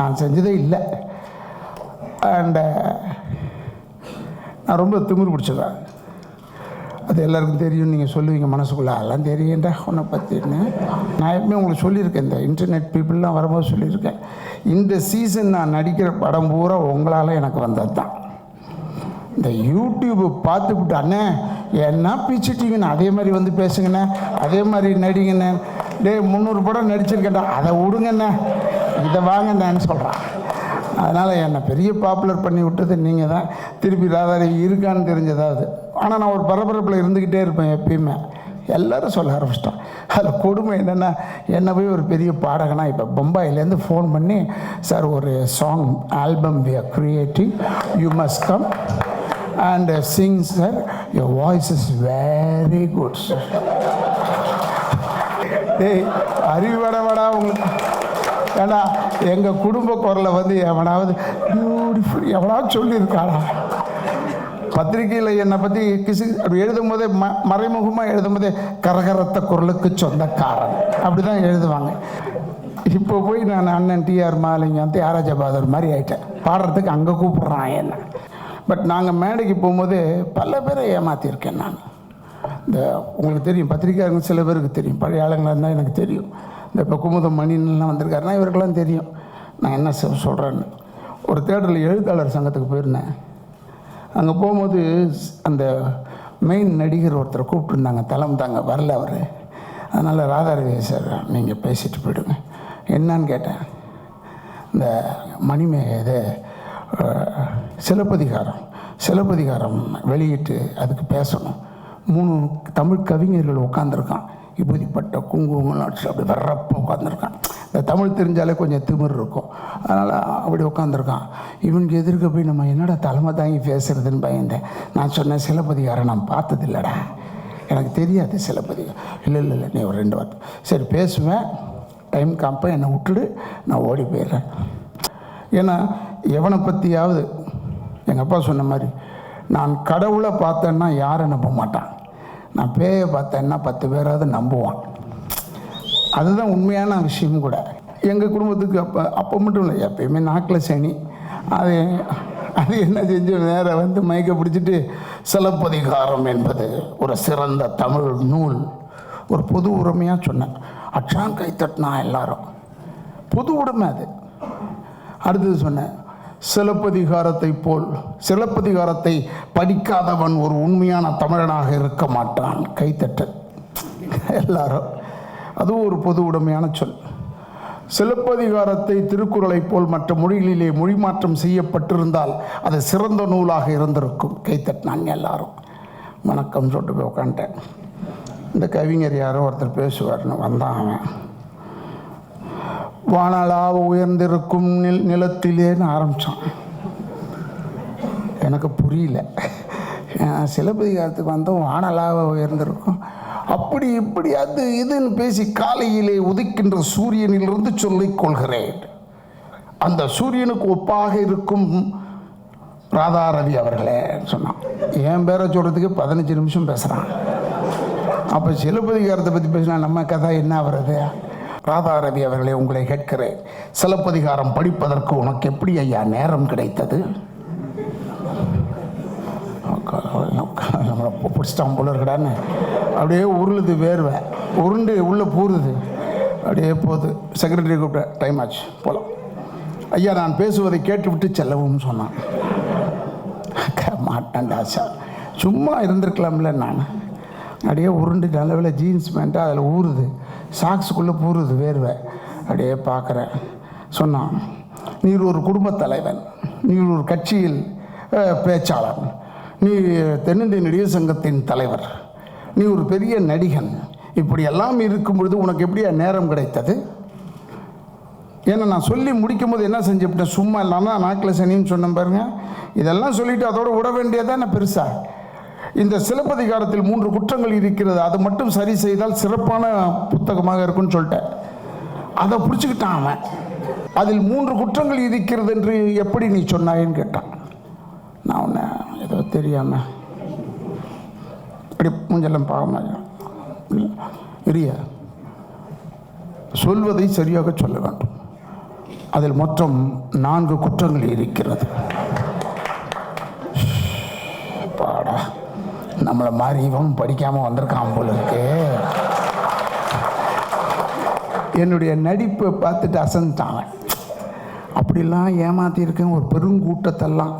நான் செஞ்சதே இல்லை. அண்டு uh, நான் ரொம்ப திமிரு பிடிச்சதான் அது எல்லாருக்கும் தெரியும் நீங்கள் சொல்லுவீங்க மனசுக்குள்ளே. அதெல்லாம் தெரியுண்டா உன்னை பற்றின்னு நான் எப்பவுமே உங்களுக்கு சொல்லியிருக்கேன் இந்த இன்டர்நெட் பீப்புளெலாம் வரும்போது சொல்லியிருக்கேன். இந்த சீசன் நான் நடிக்கிற படம் பூரா உங்களால் எனக்கு வந்தது தான் இந்த யூடியூப்பு பார்த்துக்கிட்டு அண்ணே என்ன பிச்சுட்டீங்கண்ணே அதே மாதிரி வந்து பேசுங்கண்ணே அதே மாதிரி நடிங்கண்ணே. டேய் முந்நூறு படம் நடிச்சிருக்கேன்டா அதை விடுங்கண்ணே. இதை வாங்க நான் சொல்கிறான் அதனால் என்னை பெரிய பாப்புலர் பண்ணி விட்டது நீங்கள் தான் திருப்பி ராதாரவி இருக்கான்னு தெரிஞ்சதாவது. ஆனால் நான் ஒரு பரபரப்பில் இருந்துக்கிட்டே இருப்பேன் எப்பயுமே. எல்லோரும் சொல்ல ஆரம்பிச்சிட்டோம் அதில் கொடுமை என்னென்னா என்னை போய் ஒரு பெரிய பாடகனா இப்போ பம்பாயிலேருந்து ஃபோன் பண்ணி சார் ஒரு song album we are creating you must come and sing sir your voice is very good sir டேய் அறிவடவடா உங்களுக்கு. ஏன்னா எங்கள் குடும்ப குரலை வந்து எவனாவது பியூட்டிஃபுல் எவனாவது சொல்லியிருக்காடா பத்திரிக்கையில் என்னை பற்றி கிசு அப்படி எழுதும் போதே ம மறைமுகமாக எழுதும் போதே கரகரத்த குரலுக்கு சொந்தக்காரன். அப்படி தான் எழுதுவாங்க. இப்போ போய் நான் அண்ணன் டிஆர் மாலிங்கம் தியாகராஜ மாதிரி ஆயிட்டேன். பாடுறதுக்கு அங்கே கூப்பிட்றான் என்ன. பட் நாங்கள் மேடைக்கு போகும்போது பல பேரை ஏமாற்றியிருக்கேன் நான். இந்த உங்களுக்கு தெரியும் பத்திரிக்கையாளங்க சில பேருக்கு தெரியும். பழைய ஆளுங்களாக இருந்தால் எனக்கு தெரியும். இந்த இப்போ குமுதம் மணின்லாம் வந்திருக்காருன்னா இவருக்கெல்லாம் தெரியும். நான் என்ன சொல்கிறேன்னு ஒரு தேட்டரில் எழுத்தாளர் சங்கத்துக்கு போயிருந்தேன். அங்கே போகும்போது அந்த மெயின் நடிகர் ஒருத்தரை கூப்பிட்டுருந்தாங்க. தலம் தாங்க வரல அவர். அதனால் ராதாரவி சார் நீங்கள் பேசிட்டு போயிடுங்க. என்னன்னு கேட்டேன். இந்த மணிமே இது சிலப்பதிகாரம். சிலப்பதிகாரம் வெளியிட்டு அதுக்கு பேசணும். மூணு தமிழ் கவிஞர்கள் உட்காந்துருக்கான் இப்போதிப்பட்ட குங்குமம் அப்படி வர்றப்ப உட்காந்துருக்கான் இந்த தமிழ் தெரிஞ்சாலே கொஞ்சம் திமிர் இருக்கும். அதனால் அப்படி உட்காந்துருக்கான் இவனுக்கு எதிர்க்க போய் நம்ம என்னடா தலைமை தாங்கி பேசுறதுன்னு பயந்தேன். நான் சொன்னேன் சிலப்பதிகாரம் நான் பார்த்ததில்லடா. எனக்கு தெரியாது சிலப்பதிகாரம். இல்லை இல்லை இல்லை நீ ஒரு ரெண்டு வார்த்தை. சரி பேசுவேன். டைம் காப்ப என்னை விட்டுடு. நான் ஓடி போயிடுறேன். ஏன்னா எவனை பற்றியாவது எங்கள் அப்பா சொன்ன மாதிரி நான் கடவுளை பார்த்தேன்னா யாரும் நம்ப மாட்டான். நான் பேயை பார்த்தேன்னா பத்து பேராவது நம்புவான். அதுதான் உண்மையான விஷயம் கூட. எங்கள் குடும்பத்துக்கு அப்போ அப்போ மட்டும் இல்லை எப்பயுமே நாக்கில் சனி அது அது என்ன செஞ்சு நேரா வந்து மயக்க பிடிச்சிட்டு சிலப்பதிகாரம் என்பது ஒரு சிறந்த தமிழ் நூல். ஒரு பொது உரிமையாக சொன்னேன். அச்சான் கை தட்டினா எல்லாரும். பொது உடைமை அது. அடுத்தது சொன்னேன் சிலப்பதிகாரத்தை போல் சிலப்பதிகாரத்தை படிக்காதவன் ஒரு உண்மையான தமிழனாக இருக்க மாட்டான். கைத்தட்ட எல்லாரும். அதுவும் ஒரு பொது உடைமையான சொல். சிலப்பதிகாரத்தை திருக்குறளைப் போல் மற்ற மொழிகளிலே மொழி மாற்றம் செய்யப்பட்டிருந்தால் அது சிறந்த நூலாக இருந்திருக்கும். கைத்தட்டினாங்க எல்லாரும். வணக்கம் சொல்லிட்டு போய் உட்காந்துட்டேன் இந்த கவிஞர் யாரோ ஒருத்தர் பேசுவார்னு வந்தான் அவன். வானளாவ உயர்ந்திருக்கும் நில் நிலத்திலேன்னு ஆரம்பித்தான் எனக்கு புரியல. சிலப்பதிகாரத்துக்கு வந்தோம் வானலாக உயர்ந்திருக்கும். அப்படி இப்படி அது இதுன்னு பேசி காலையிலே உதிக்கின்ற சூரியனிலிருந்து சொல்லிக் கொள்கிறேன். அந்த சூரியனுக்கு ஒப்பாக இருக்கும் ராதாரவி அவர்களே சொன்னான். என் பேரை சொல்கிறதுக்கு பதினஞ்சு நிமிஷம் பேசுகிறான் அப்போ சிலப்பதிகாரத்தை பற்றி பேசினா நம்ம கதை என்ன வருது ராதாரவி அவர்களே உங்களை கேட்கிறேன். சிலப்பதிகாரம் படிப்பதற்கு உனக்கு எப்படி ஐயா நேரம் கிடைத்தது? நம்மளை பிடிச்சிட்டான் போல இருக்கடான்னு. அப்படியே உருளுது வேர்வை. உருண்டு உள்ளே பூருது. அப்படியே போகுது. செக்ரட்டரி கூப்பிட்ட டைம் ஆச்சு போகலாம் ஐயா நான் பேசுவதை கேட்டுவிட்டு செல்லவும் சொன்னான். அக்கா, மாட்டேன்டா சார் சும்மா இருந்திருக்கலாம்ல நான். அப்படியே உருண்டு நல்லவில் ஜீன்ஸ் பேண்ட்டு அதில் ஊறுது சாக்ஸுக்குள்ளே பூருது வேர்வை அப்படியே பார்க்குறேன். சொன்னான் நீர் ஒரு குடும்பத் தலைவன். நீர் ஒரு கட்சியில் பேச்சாளர். நீ தென்னிந்திய நடிகர் சங்கத்தின் தலைவர். நீ ஒரு பெரிய நடிகன். இப்படி எல்லாம் இருக்கும் பொழுது உனக்கு எப்படியா நேரம் கிடைத்தது? ஏன்னா நான் சொல்லி முடிக்கும் போது என்ன செஞ்சுப்பிட்டேன் சும்மா இல்லாமல் நாக்கில் சனின்னு சொன்னேன் பாருங்க. இதெல்லாம் சொல்லிவிட்டு அதோட விட வேண்டியதானே பெருசாக இந்த சிலப்பதிகாரத்தில் மூன்று குற்றங்கள் இருக்கிறது. அது மட்டும் சரி செய்தால் சிறப்பான புத்தகமாக இருக்கும்னு சொல்லிட்டேன். அதை பிடிச்சிக்கிட்டான் அவன். அதில் மூன்று குற்றங்கள் இருக்கிறது என்று எப்படி நீ சொன்னாயன்னு கேட்டான். நான் உன்னை ஏதோ தெரியாமல் அப்படி மூஞ்செல்லாம் பாவமாக இரிய சொல்வதை சரியாக சொல்ல வேண்டும். அதில் மொத்தம் நான்கு குற்றங்கள் இருக்கிறது. நம்மளை மாதிரி இவன் படிக்காமல் வந்திருக்கான் போல இருக்கு. என்னுடைய நடிப்பை பார்த்துட்டு அசந்துட்டாங்க அப்படிலாம் ஏமாத்தியிருக்கேன் ஒரு பெருங்கூட்டத்தெல்லாம்.